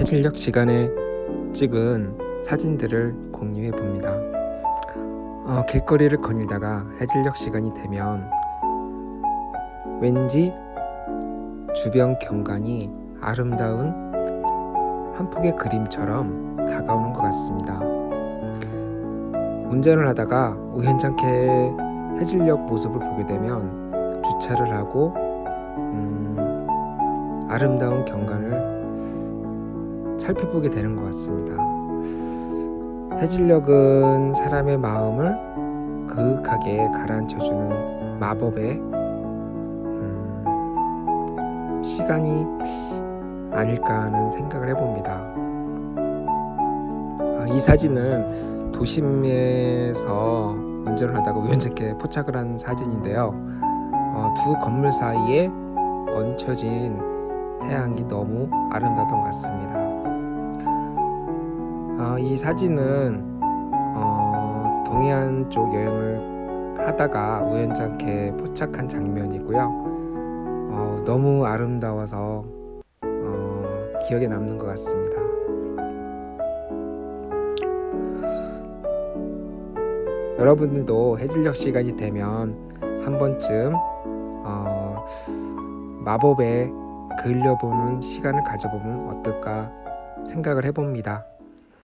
해질녘 시간에 찍은 사진들을 공유해 봅니다. 어, 길거리를 거닐다가 해질녘 시간이 되면 왠지 주변 경관이 아름다운 한 폭의 그림처럼 다가오는 것 같습니다. 운전을 하다가 우연찮게 해질녘 모습을 보게 되면 주차를 하고 음, 아름다운 경관을 살펴보게 되는 것 같습니다. 해질녘은 사람의 마음을 그윽하게 가라앉혀주는 마법의 음, 시간이 아닐까 하는 생각을 해봅니다. 아, 이 사진은 도심에서 운전을 하다가 우연찮게 포착을 한 사진인데요. 어, 두 건물 사이에 얹혀진 태양이 너무 아름다웠던 것 같습니다. 아, 이 사진은 어, 동해안 쪽 여행을 하다가 우연찮게 포착한 장면이고요. 어, 너무 아름다워서 어, 기억에 남는 것 같습니다. 여러분들도 해질녘 시간이 되면 한 번쯤 어, 마법에 그을려보는 시간을 가져보면 어떨까 생각을 해봅니다.